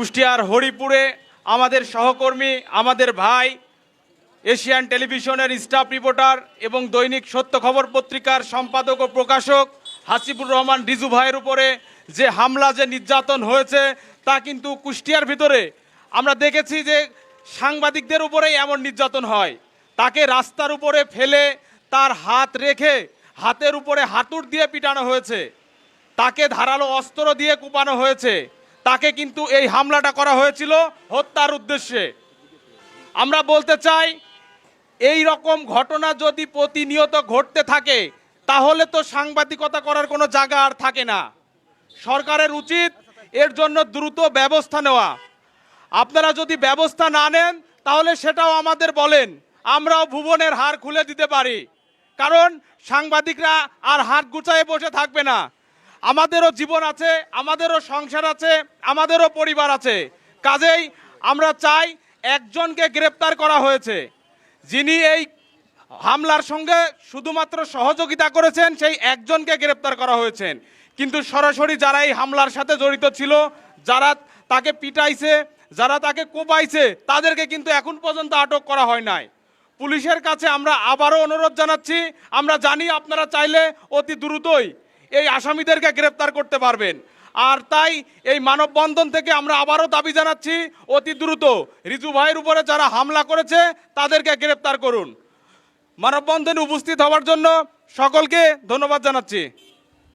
কুষ্টিয়ার হরিপুরে আমাদের সহকর্মী, আমাদের ভাই, এশিয়ান টেলিভিশনের স্টাফ রিপোর্টার এবং দৈনিক সত্য খবর পত্রিকার সম্পাদক ও প্রকাশক হাসিবুর রহমান রিজু ভাইয়ের উপরে যে হামলা, যে নির্যাতন হয়েছে, তা কিন্তু কুষ্টিয়ার ভিতরে আমরা দেখেছি যে সাংবাদিকদের উপরেই এমন নির্যাতন হয়। তাকে রাস্তার উপরে ফেলে তার হাত রেখে হাতের উপরে হাতুড় দিয়ে পিটানো হয়েছে। তাকে ধারালো অস্ত্র দিয়ে কুপানো হয়েছে। তাকে কিন্তু এই হামলাটা করা হয়েছিল হত্যার উদ্দেশ্যে। আমরা বলতে চাই, এই রকম ঘটনা যদি প্রতিনিয়ত ঘটতে থাকে, তাহলে তো সাংবাদিকতা করার কোনো জায়গা আর থাকে না। সরকারের উচিত এর জন্য দ্রুত ব্যবস্থা নেওয়া। আপনারা যদি ব্যবস্থা না নেন, তাহলে সেটাও আমাদের বলেন। আমরাও ভুবনের হার খুলে দিতে পারি। কারণ সাংবাদিকরা আর হাত গুছায়ে বসে থাকবে না। আমাদেরও জীবন আছে, আমাদেরও সংসার আছে, আমাদেরও পরিবার আছে। কাজেই আমরা চাই একজনকে গ্রেপ্তার করা হয়েছে। যিনি এই হামলার সঙ্গে শুধুমাত্র সহযোগিতা করেছেন, সেই একজনকে গ্রেপ্তার করা হয়েছেন। কিন্তু সরাসরি যারা এই হামলার সাথে জড়িত ছিল, যারা তাকে পিটাইছে, যারা তাকে কোপাইছে, তাদেরকে কিন্তু এখন পর্যন্ত আটক করা হয় নাই। পুলিশের কাছে আমরা আবারও অনুরোধ জানাচ্ছি, আমরা জানি আপনারা চাইলে অতি দ্রুতই এই আসামিদেরকে গ্রেপ্তার করতে পারবেন। আর তাই এই মানববন্ধন থেকে আমরা আবারও দাবি জানাচ্ছি, অতি দ্রুত রিজু ভাইয়ের উপরে যারা হামলা করেছে, তাদেরকে গ্রেপ্তার করুন। মানববন্ধনে উপস্থিত হওয়ার জন্য সকলকে ধন্যবাদ জানাচ্ছি।